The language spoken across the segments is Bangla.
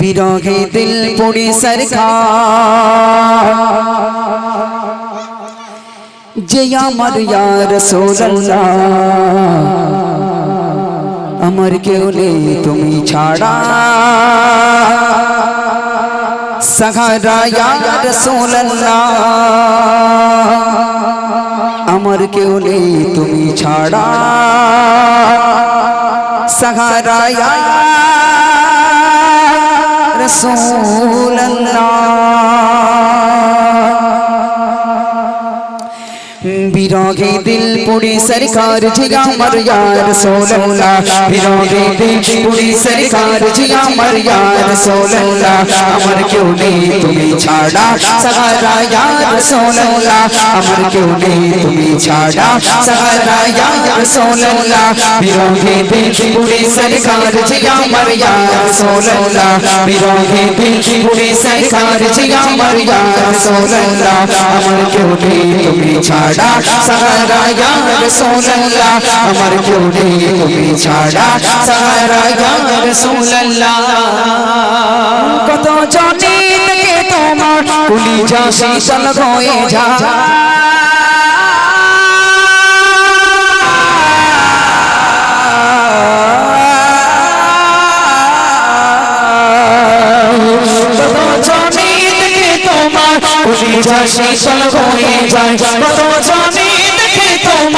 বিরহে দিল পড়ি সরকার যে আমার ইয়ার সোল্লাহ আমার কেউ নেই তুমি ছাড়া সহারা ইয়ার সোল্লাহ আমার কেউ নেই তুমি ছাড়া সহারা ইয়ার রসুল্লাহ फिरोगी दिल पूरी सरकार जिया मर यार सोलोला। फिरोगी दिल पूरी सरकार जिया मर यार सोलोला। अमर क्यों नहीं तुम्हें छाड़ा? सहारा यार सोलोला। अमर क्यों नहीं तुम्हें छाड़ा? सहारा यार सोलोला। फिरोगी दिल पूरी सरकार जिया मर यार सोलोला। फिरोगी दिल पूरी सरकार जिया मर यार सोलोला। अमर क्यों नहीं तुम्हें छाड़ा? সাহারা ইয়া রাসূলুল্লাহ আমার কেউ নেই তুমি ছাড়া। সাহারা ইয়া রাসূলুল্লাহ কত জনে থেকে তোমার শীতল হয়ে শীতল হয়ে যায়। কত জনে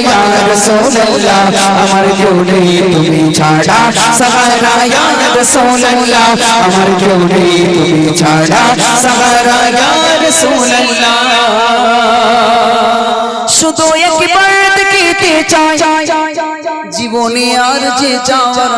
ইয়া রাসূলুল্লাহ আমার কেউ নেই তুমি ছাড়া সাহারা ইয়া রাসূলুল্লাহ আমার ইয়া শুধু একবার জীবনে আর যে চাওয়ার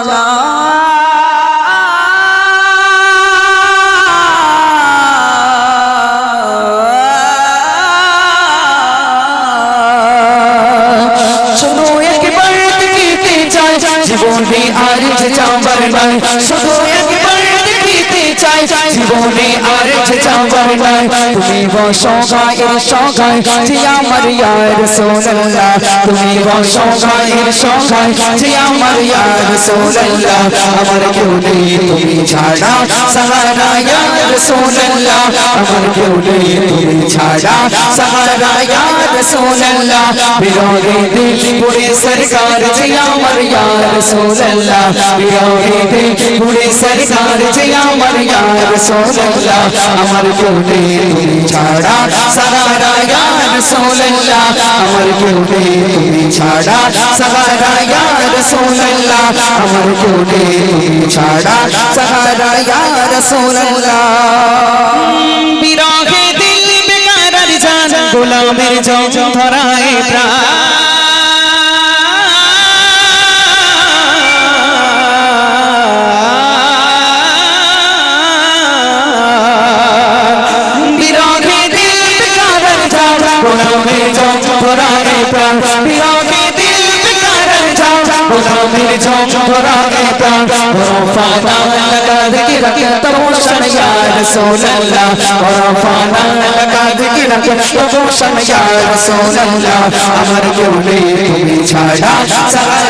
চাই জীবনে আর যে চাওয়ার নাই তুমি বসো সগায় যে আমার ইয়ার তুমি বসো সগায় যে আমার ইয়ার আমার কেউ নেই তুমি ছাড়া। সাহারা ইয়ার रसूल अल्लाह अमर क्यों ले तूने छाड़ा सहारा या रसूल अल्लाह बिरोगे दिल पूरे सरकार जिया मर या रसूल अल्लाह बिरोगे दिल पूरे सरकार जिया मर या रसूल अल्लाह अमर क्यों ले तूने छाड़ा सहारा या रसूल अल्लाह अमर क्यों ले तूने छाड़ा सहारा या रसूल अल्लाह अमर क्यों ले तूने छाड़ा सहारा या रसूल বিরোধে দিল বেকার জান গোলামের জম ধরায় প্রাণ। وزمير جمهور آتا ورفعنا لك ذكرك تبوشن يا رسول الله ورفعنا لك ذكرك تبوشن يا رسول الله أمر كوني تمي چھاڑا سارا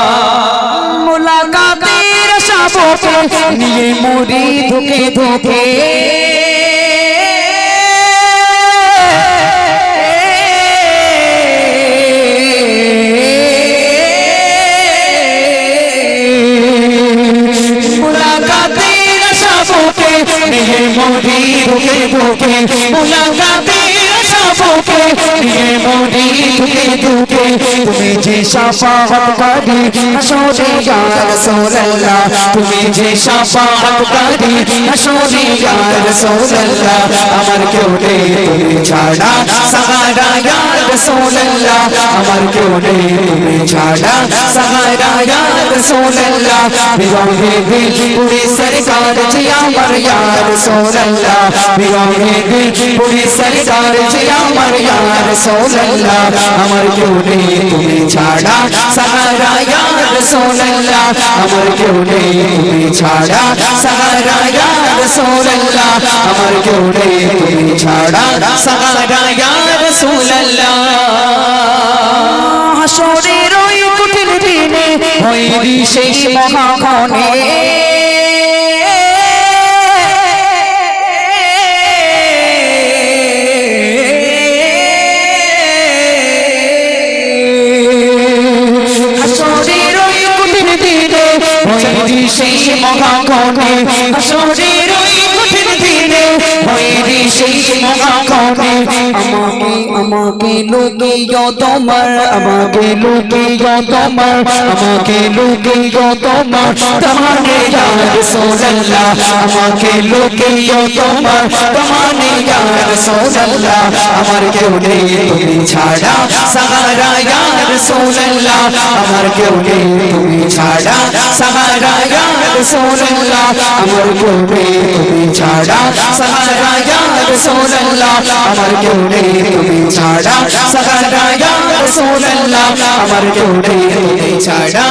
নিয়ে ধুকে ধুকে। ধুকে মুলাকাতের সাবকে धूपे, ये मोदी के धूपे। तुम्हें जे शाफात करी अशोरिया रसूल अल्लाह तुम्हें जे शाफात करी अशोरिया रसूल अल्लाह अमर क्यों ने तुम्हें छाड़ा सहारा या रसूल अमर क्यों ने तुम्हें छाड़ा सहारा या सोलला अल्लाह विवाहे दिल पूरी सरकार जिया मर या रसूल अल्लाह विवाहे पूरी सरकार जिया আমার ইয়া রাসূলুল্লাহ আমার কেউ নেই তুমি ছাড়া। সাহারা ইয়া রাসূলুল্লাহ আমার কেউ নেই তুমি ছাড়া। সাহারা ইয়া রাসূলুল্লাহ আমার কেউ নেই তুমি ছাড়া। সাহারা ইয়া রাসূলুল্লাহ হাসরের ওই কঠিন দিনে হইরি সেই মহাক্ষণে। সেই মহাক্ষণে হাসরের ওই কঠিন দিনে হয়ে সেই মহাক্ষণে আমাকে আমাকে লুকিয়ে তোমার আমাকে লুকিয়ে তোমার আমাকে লুকিয়ে তোমার তোমানে ইয়া রাসূলুল্লাহ আমাকে লুকিয়ে তোমার তোমানে ইয়া রাসূলুল্লাহ আমার কেউ নেই তুমি ছাড়া সাহারা ইয়া রাসূলুল্লাহ আমার কেউ নেই তুমি ছাড়া সাহারা ইয়া রাসূলুল্লাহ আমার কেউ নেই তুমি ছাড়া সাহারা রাসূলুল্লাহ আমার কেউ নেই তুমি ছাড়া সাহারা ইয়া রাসূলুল্লাহ আমার কেউ নেই তুমি ছাড়া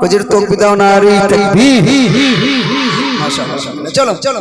কজির তকবি দাও না রে তকবি চলো চলো।